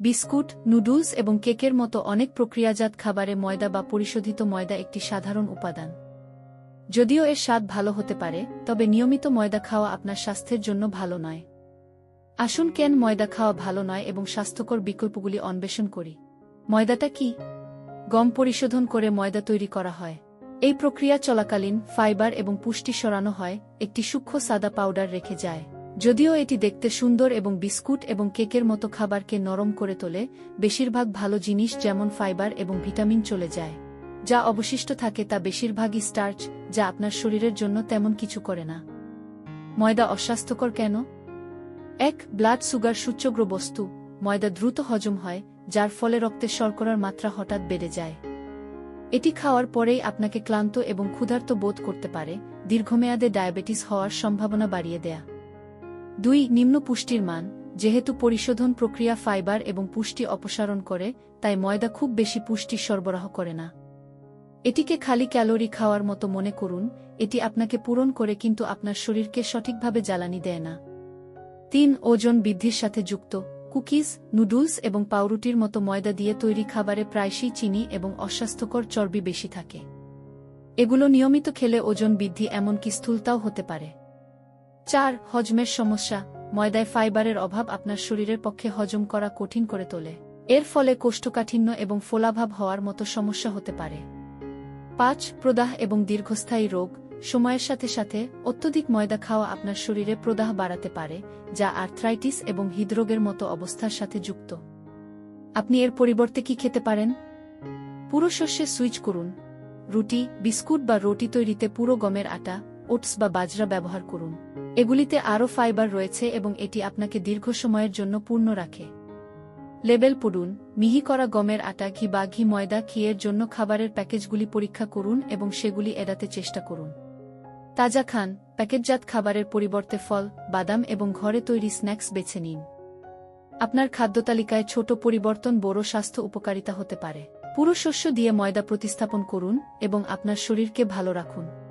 Biscuit, noodles এবং কেকের মতো অনেক প্রক্রিয়াজাত খাবারে ময়দা বা পরিশোধিত ময়দা একটি সাধারণ উপাদান। যদিও এর স্বাদ ভালো হতে পারে, তবে নিয়মিত ময়দা খাওয়া আপনার স্বাস্থ্যের জন্য ভালো নয়। আসুন কেন ময়দা খাওয়া ভালো নয় এবং স্বাস্থ্যকর বিকল্পগুলি অন্বেষণ করি। ময়দাটা কি? গম পরিশোধন করে ময়দা তৈরি করা হয়। এই প্রক্রিয়া চলাকালীন ফাইবার এবং পুষ্টি সরানো হয়, একটি সূক্ষ্ম সাদা পাউডার রেখে যায়। যদিও এটি দেখতে সুন্দর এবং বিস্কুট এবং কেকের মতো খাবারকে নরম করে তোলে, বেশিরভাগ ভালো জিনিস যেমন ফাইবার এবং ভিটামিন চলে যায়। যা অবশিষ্ট থাকে তা বেশিরভাগই স্টার্চ, যা আপনার শরীরের জন্য তেমন কিছু করে না। ময়দা অস্বাস্থ্যকর কেন? এক, ব্লাড সুগার সূচ্যগ্র বস্তু। ময়দা দ্রুত হজম হয়, যার ফলে রক্তের শর্করার মাত্রা হঠাৎ বেড়ে যায়। এটি খাওয়ার পরেই আপনাকে ক্লান্ত এবং ক্ষুধার্ত বোধ করতে পারে, দীর্ঘমেয়াদে ডায়াবেটিস হওয়ার সম্ভাবনা বাড়িয়ে দেয়া। দুই, নিম্ন পুষ্টির মান, যেহেতু পরিশোধন প্রক্রিয়া ফাইবার এবং পুষ্টি অপসারণ করে, তাই ময়দা খুব বেশি পুষ্টি সরবরাহ করে না। এটিকে খালি ক্যালোরি খাওয়ার মতো মনে করুন, এটি আপনাকে পূরণ করে কিন্তু আপনার শরীরকে সঠিকভাবে জ্বালানি দেয় না। তিন, ওজন বৃদ্ধির সাথে যুক্ত, কুকিজ, নুডলস এবং পাউরুটির মতো ময়দা দিয়ে তৈরি খাবারে প্রায়শই চিনি এবং অস্বাস্থ্যকর চর্বি বেশি থাকে। এগুলো নিয়মিত খেলে ওজন বৃদ্ধি এমনকি স্থূলতাও হতে পারে। চার, হজমের সমস্যা। ময়দায় ফাইবারের অভাব আপনার শরীরের পক্ষে হজম করা কঠিন করে তোলে। এর ফলে কোষ্ঠকাঠিন্য এবং ফোলাভাব হওয়ার মতো সমস্যা হতে পারে। পাঁচ, প্রদাহ এবং দীর্ঘস্থায়ী রোগ। সময়ের সাথে সাথে অত্যধিক ময়দা খাওয়া আপনার শরীরে প্রদাহ বাড়াতে পারে, যা আর্থ্রাইটিস এবং হৃদরোগের মতো অবস্থার সাথে যুক্ত। আপনি এর পরিবর্তে কি খেতে পারেন? পুরো শস্যে সুইচ করুন। রুটি, বিস্কুট বা রুটি তৈরিতে পুরো গমের আটা, ওটস বা বাজরা ব্যবহার করুন। এগুলিতে আরও ফাইবার রয়েছে এবং এটি আপনাকে দীর্ঘ সময়ের জন্য পূর্ণ রাখে। লেবেল পড়ুন, মিহি করা গমের আটা, ঘি বা ঘি ময়দা ঘিয়ের জন্য খাবারের প্যাকেজগুলি পরীক্ষা করুন এবং সেগুলি এড়াতে চেষ্টা করুন। তাজা খান, প্যাকেটজাত খাবারের পরিবর্তে ফল, বাদাম এবং ঘরে তৈরি স্ন্যাক্স বেছে নিন। আপনার খাদ্যতালিকায় ছোট পরিবর্তন বড় স্বাস্থ্য উপকারিতা হতে পারে। পুরো শস্য দিয়ে ময়দা প্রতিস্থাপন করুন এবং আপনার শরীরকে ভালো রাখুন।